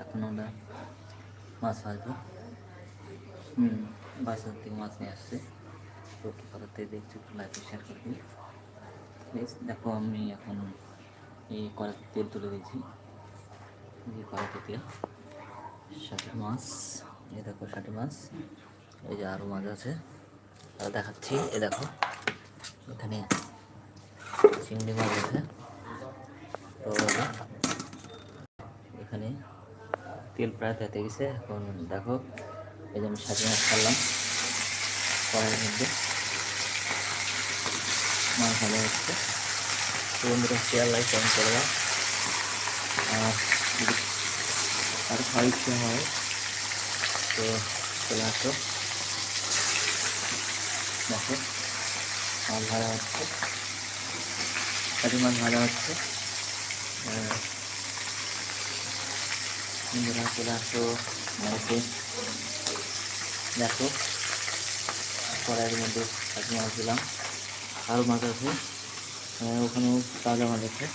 এখন আমরা মাছ ভাজবো। হুম বাসার থেকে মাছ নিয়ে আসছে। তো কী করার দেখছি, একটু লাইফে শেয়ার করবি। প্লিজ দেখো আমি এখন এই কড়াতে তেল তুলে দিয়েছি। এই কড়াতে তেল ষাটি মাছ, এই দেখো ষাটি মাছ, এই যে আরও মাছ আছে। আর দেখাচ্ছি এ দেখো, এখানে চিংড়ি মাছ আছে। তো এখানে তেল প্রায় তেতে গেছে, এখন দেখো, এই যে আমি ষাটি মাছ ছাড়লাম কড়াইয়ের মধ্যে। মাছ ভালো হচ্ছে। তো বন্ধুরা শেয়ার লাইক কমেন্ট করে দাও। আর যদি আর খাওয়ার ইচ্ছে হয়, তো চলে আসো। দেখো, মাছ ভাজা হচ্ছে। কাটি মাছ ভাজা হচ্ছে। বন্ধুরা চলে আসো বাড়িতে দেখো কড়াইয়ের মধ্যে কাটি মাছ দিলাম আরও মাছ আছে ওখানেও তাজা মাছ আছে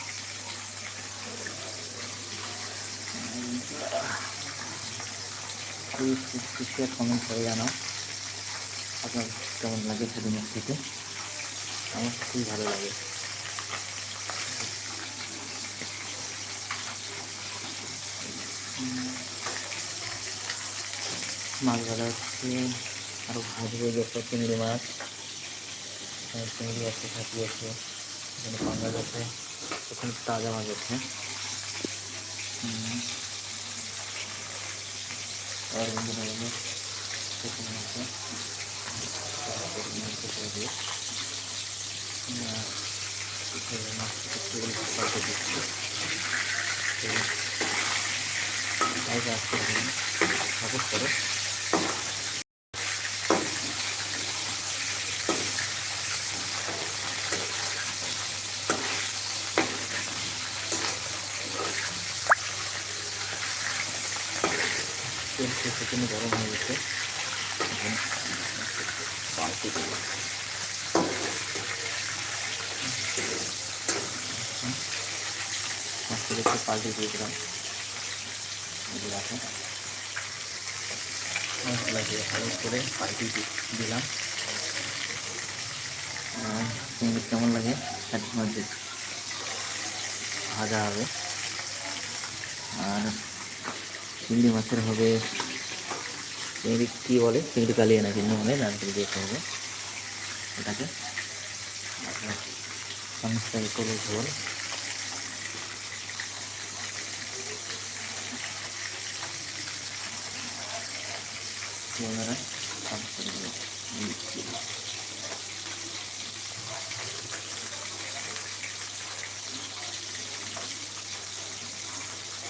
শেয়ার কমেন্ট করে জানাও আপনার কেমন লাগে মাছ খেতে আমার খুবই ভালো লাগে মাছ ভাজা হচ্ছে আরও ভাজবো যত চিংড়ি মাছ এখানে চিংড়ি আছে ছাতি আছে এখানে পাঙ্গাস আছে ওখানে তাজা মাছ আছে হুম। আর বন্ধুরা বন্ধু এখানে আছে মাছটা করে তেল পাল্টে দিচ্ছি তো আজকে দিন সাপোর্ট সেখানে গরম হয়ে গেছে পাল্টে দেবো দিয়ে দিলাম এগুলো মশলা দিয়ে ভালো করে পাল্টে দিলাম। তোমাদের কেমন লাগে? মাঝে ভাজা হবে। আর চিংড়ি মাছের হবে, চিংড়ি কী বলে? চিংড়ি কালিয়ে না কিন্তু মানে নারকেল দিয়ে খাব এটাকে চামচটাকে করে ঝোল।